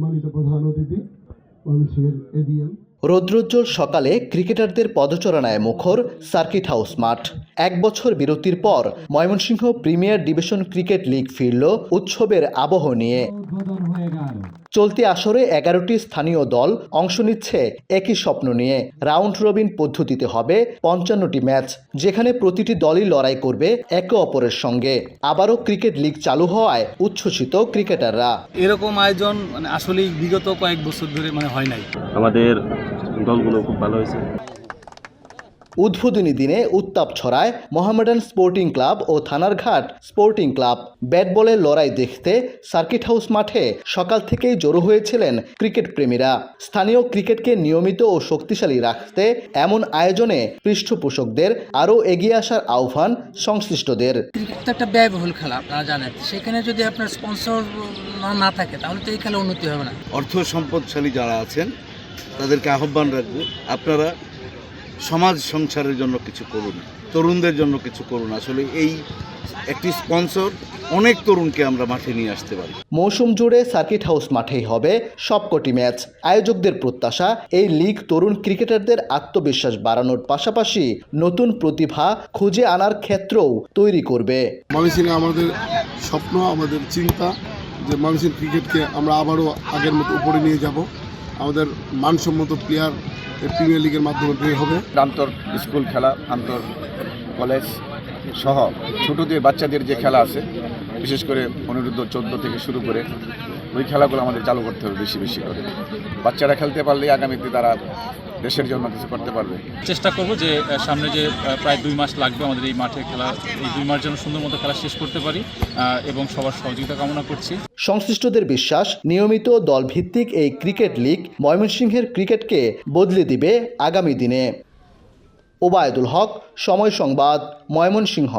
সম্মানিত প্রধান অতিথি ময়মনসিংহের এডিএম রৌদ্রোজ্জ্বল সকালে ক্রিকেটারদের পদচারণায় মুখর সার্কিট হাউস মাঠ। এক বছর বিরতির পর Mymensingh premier division cricket league ফিরল উৎসবের আবহ নিয়ে। চলতি আসরে এগারোটি স্থানীয় দল অংশ নিচ্ছে একই স্বপ্ন নিয়ে। রাউন্ড রবিন পদ্ধতিতে হবে পঞ্চান্নটি ম্যাচ যেখানে প্রতিটি দলই লড়াই করবে একে অপরের সঙ্গে। আবারও ক্রিকেট লিগ চালু হওয়ায় উচ্ছ্বসিত ক্রিকেটাররা। এরকম আয়োজন মানে আসলেই বিগত কয়েক বছর ধরে মানে হয় নাই। আমাদের দলগুলো খুব ভালো হয়েছে। উদ্বোধনী দিনে উত্তাপ ছড়ায় মোহামেডান স্পোর্টিং ক্লাব ও থানারঘাট স্পোর্টিং ক্লাব। ব্যাট বলের লড়াই দেখতে সার্কিট হাউস মাঠে সকাল থেকেই জড়ো হয়েছিলেন ক্রিকেট প্রেমীরা। স্থানীয় ক্রিকেটকে নিয়মিত ও শক্তিশালী রাখতে এমন আয়োজনে পৃষ্ঠপোষকদের আরও এগিয়ে আসার আহ্বান সংশ্লিষ্টদের। ক্রিকেট একটা ব্যয়বহুল খেলা আপনারা জানেন। সেখানে যদি আপনার স্পন্সর না না থাকে তাহলে তো এই খেলা উন্নতি হবে না। অর্থ সম্পদশালী যারা আছেন তাদেরকে আহ্বান রাখব আপনারা সমাজ সংসারের জন্য কিছু করুন তরুণদের জন্য কিছু করুন। আসলে এই একটি স্পন্সর অনেক তরুণকে আমরা মাঠে নিয়ে আসতে পারি। মৌসুম জুড়ে সার্কিট হাউস মাঠেই হবে সবকটি ম্যাচ। আয়োজকদের প্রত্যাশা এই লিগ তরুণ ক্রিকেটারদের আত্মবিশ্বাস বাড়ানোর পাশাপাশি নতুন প্রতিভা খুঁজে আনার ক্ষেত্রও তৈরি করবে। ময়মনসিংহে আমাদের স্বপ্ন আমাদের চিন্তা যে ময়মনসিংহ ক্রিকেটকে আমরা আবারও আগের মতো উপরে নিয়ে যাব। আমাদের মানসম্মত প্লেয়ার প্রিমিয়ার লিগের মাধ্যমে বের হবে। আন্তর স্কুল খেলা আন্তর কলেজ সহ ছোটদের বাচ্চাদের যে খেলা আছে, বিশেষ করে অনিরুদ্ধ চোদ্দ থেকে শুরু করে, ওই খেলাগুলো আমাদের চালু করতে হবে বেশি বেশি করে। বাচ্চারা খেলতে পারলে আগামীতে তারা দেশের জন্য কিছু করতে পারবে। চেষ্টা করব যে সামনে যে প্রায় দুই মাস লাগবে আমাদের এই মাঠে খেলা এই দুই মাস যেন সুন্দর মতো খেলা শেষ করতে পারি এবং সবার সহযোগিতা কামনা করছি। সংশ্লিষ্টদের বিশ্বাস নিয়মিত দলভিত্তিক এই ক্রিকেট লিগ ময়মনসিংহের ক্রিকেটকে বদলে দিবে আগামী দিনে। ওবায়দুল হক সময় সংবাদ ময়মনসিংহ।